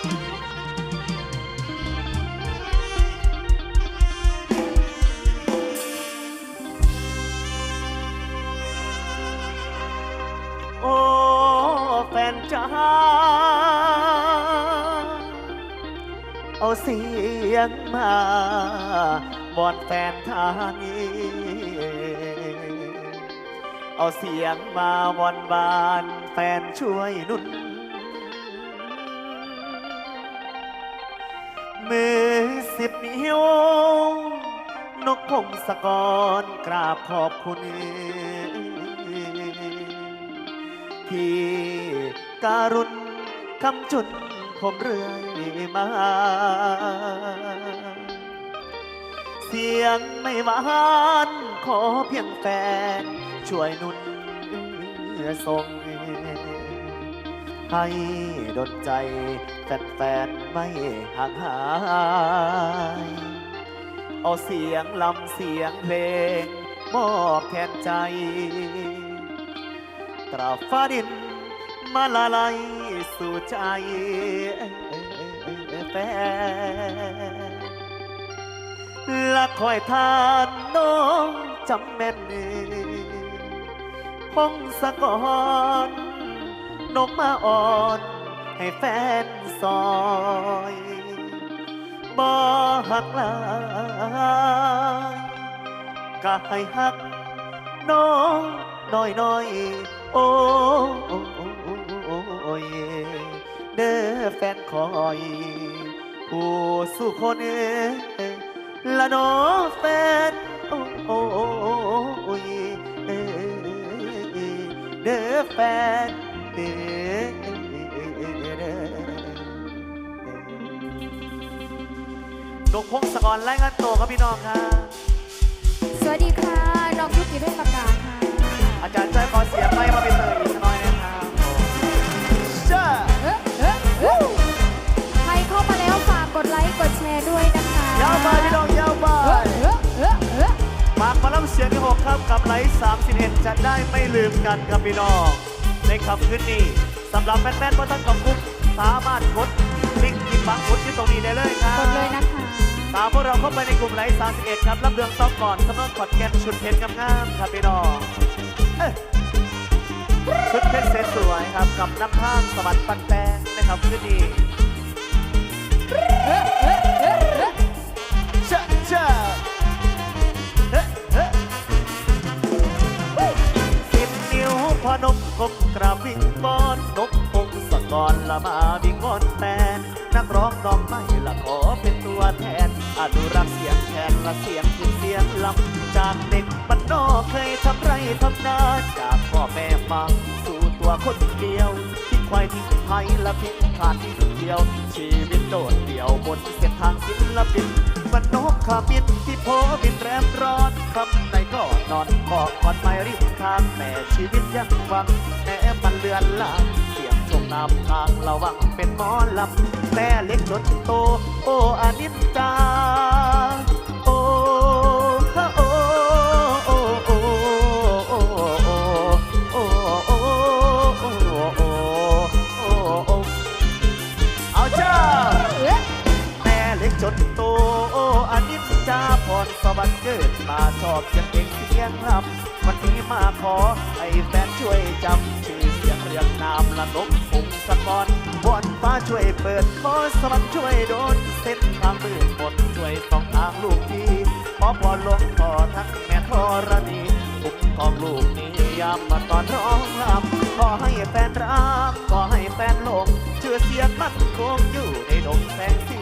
โอ้แฟนจ้าเอาเสียงมาบอนแฟนทานีเอาเสียงมาวอนบาน แฟนช่วยนุ่น มือสิบนิ้วนกพงศกรกราบขอบคุณ ที่การุณคำจุนผมเรื่อยมา เสียงไม่หวานขอเพียงแฟน ช่วยนุนส่ง ให้ดนใจแฟนๆไม่ห่างหาย เอาเสียงลำเสียงเพลง มอบแทนใจ ตราฟ้าดินมาละลายสู่ใจแฟนและคอยทานน้องจำแม่นพงสะกอ นกมาอ่อนให้แฟนซอยบ่หักลายก็ให้หักน้องน้อยน้อยโอ้ยเด้อแฟนคอยผู้สู้คนเอละน้อแฟนโอ้ยเด้อแฟน นกพงศกรไล่งานโตครับพี่น้องครับสวัสดีค่ะน้องยุกิด้วยประกาศค่ะ อาจารย์จ้อยขอเสียงไม่มาเป็นเตยอีกหน่อยนะครับเจ้าเอ๊ะเอ๊ะเอ๊ะใครเข้ามาแล้วฝากกดไลค์กดแชร์ด้วยนะคะยาวไปพี่น้องยาวไปเอ๊ะเอ๊ะเอ๊ะเอ๊ะมากมาล่ำเสียงที่หกครับกับไลฟ์31จะได้ไม่ลืมกันครับพี่น้อง ในคำคืนนี้สำหรับแฟนๆว่าท่านกับคุกสามารถกดลิงก์ที่ปังกดที่ตรงนี้ได้เลยครับกดเลยนะคะตามพวกเราเข้าไปในกลุ่มไลฟ์31ครับรับเรื่องซ้อมก่อนสำหรับขอดแกนชุดเพชรงามๆครับพี่น้องเอ้ยชุดเพชรสวยๆครับกับน้ำข้างสวัสดิ์ปันแปงนะครับคืนนี้ กบกราบวิ่งบอนนกพงศกรละมาวิ่งอนแฟนนักร้องน้องไม่ละขอเป็นตัวแทนอนุรักษ์เสียงแทนละเสียงคือเสียงลำจากเด็กบ้านนอกเคยทำไรทำนาจากพ่อแม่ฟังสู่ตัวคนเดียวทิ้งควายทิ้งไทยละทิ้งขาดทิ้งเดียว ชีวิตโดดเดี่ยวบนเส้นทางศิลปินบ้านนกขาบินที่โพบินแรมร้อนคำ ก็นอนบอกก่อนไม่ริมทางแต่ชีวิตยังหวังแม้มันเลือนลางเสียงชมนำทางระวังเป็นหมอลำแต่เล็กจนโต โอ้อานิจจาโอ้โอ้โอ้โอ้โอ้โอ้โอ้โอ้โอ้โอ้โอ้โอ้เอาจ้าเอ๊ะแม่เล็กจน ชอบเสียงเพลงเสียงรำวันนี้มาขอให้แฟนช่วยจำชื่อเสียงเรียงนามละนกพงศกรบอนฟ้าช่วยเปิดขอสวรรค์ช่วยโดนเส้นทางมืดมนช่วยสองทางลูกพี่ขอพรหลวงพ่อทั้งแม่ธรณีคุ้มครองลูกนี้ยามมาตอนร้องรำขอให้แฟนรักขอให้แฟนหลงชื่อเสียงมันคงอยู่ในดงแสงสี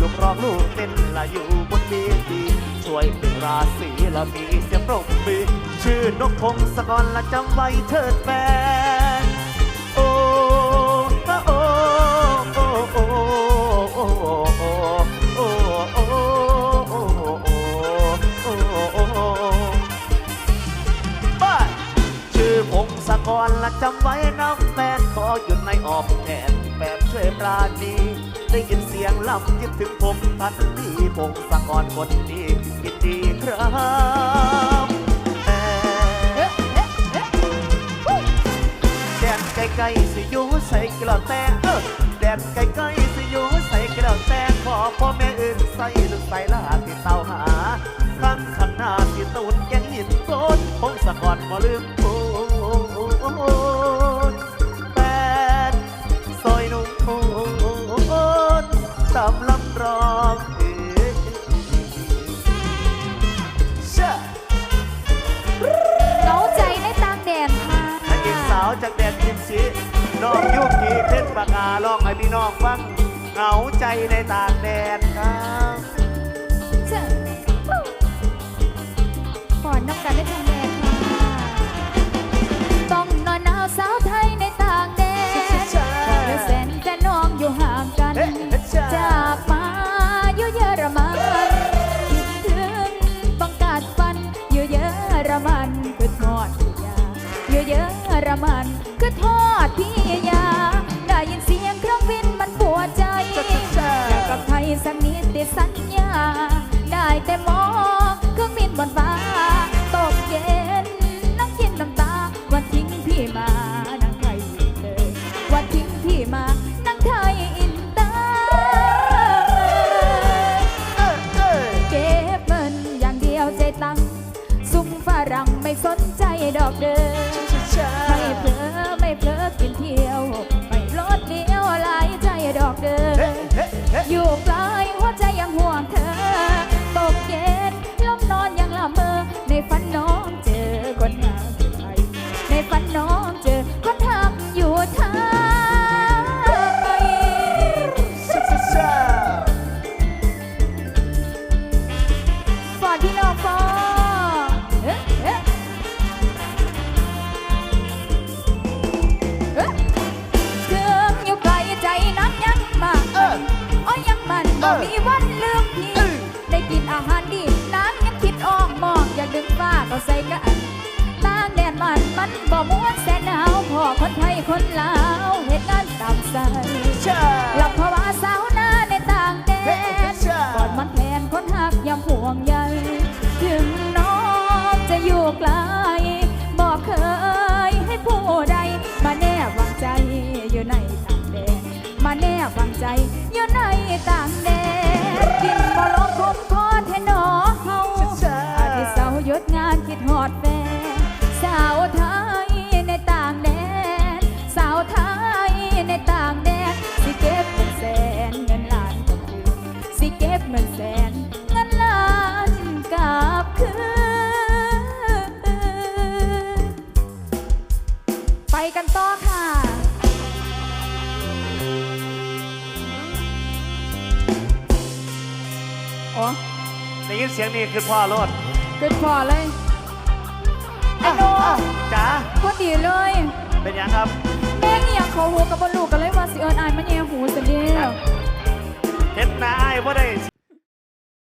ลูกร้องลูกเต้นละอยู่บนเวที ช่วยเป็นราศีละมีเสียงปรบมือชื่อนกพงศกรละจำไว้เถิดแฟนโอ้โอ้โอ้โอ้โอ้โอ้โอ้โอ้โอ้โอ้โอ้โอ้ไปชื่อพงศกรละจำไว้น้ำแฟนขอหยุดในออมแขนแบบช่วยปราณีได้ยินเสียงลำคิดถึงผมทันทีพงศกรคนดียิน ใส่กระแต่เออแดดไกลๆสิอยู่ใส่กระแต่ขอพ่อแม่อื่นใส่ลูกใส่ลาที่เตาหาข้างขันหน้าที่ตูนแกงหินโซนพงสะกอมบ่ลืมโอนแปดซอยนุ่มโอนตำลำรองเอเยเล้าใจในตามแดดค่ะนักเอกสาวจากแดดพิมพ์ชี น้องยุกีเพชรปากกาลองให้พี่น้องฟังเหงาใจในต่างแดนครับเจ้าก่อนน้ำกันได้ทางแดนค่ะต้องนอนหนาวสาวไทยในต่างแดนเธอแสนแต่น้องอยู่ห่างกันเอ๊ะเอ๊ะจ้าจากมาอยู่เยอรมันคิดถึงต้องกัดฟันอยู่เยอรมันคือทอดพี่ยาอยู่เยอ รมันคือทอดพี่ยา ได้ยินเสียงเครื่องบินมันปวดใจอยากกลับไทยสักนิดได้สัญญา ได้แต่มองเครื่องบินบนฟ้า ตกเย็นนั่งกินน้ำตา วันทิ้งพี่มา อยู่ไกลหัวใจยั ต่างแดนกินบ่ลงคมคอแทนอเฮาอาทิตย์เสาร์หยุดงานคิดหอดแฟนสาวไทยในต่างแดนสาวไทยในต่างแดนสิเก็บเงินแสนเงินล้านกลับคืนสิเก็บเงินแสน โอ้ได้ยินเสียงนี่คือพ่อรถเกิดพอเลยไอ้โนจ๋าพอดีเลยเป็นยังครับแม่งอหย่างเขาหูกับบลูกกันเลยว่าสิเอิญอายมันแย่หูเสียเดียว เห็นหน้าไอ้ายว่าได้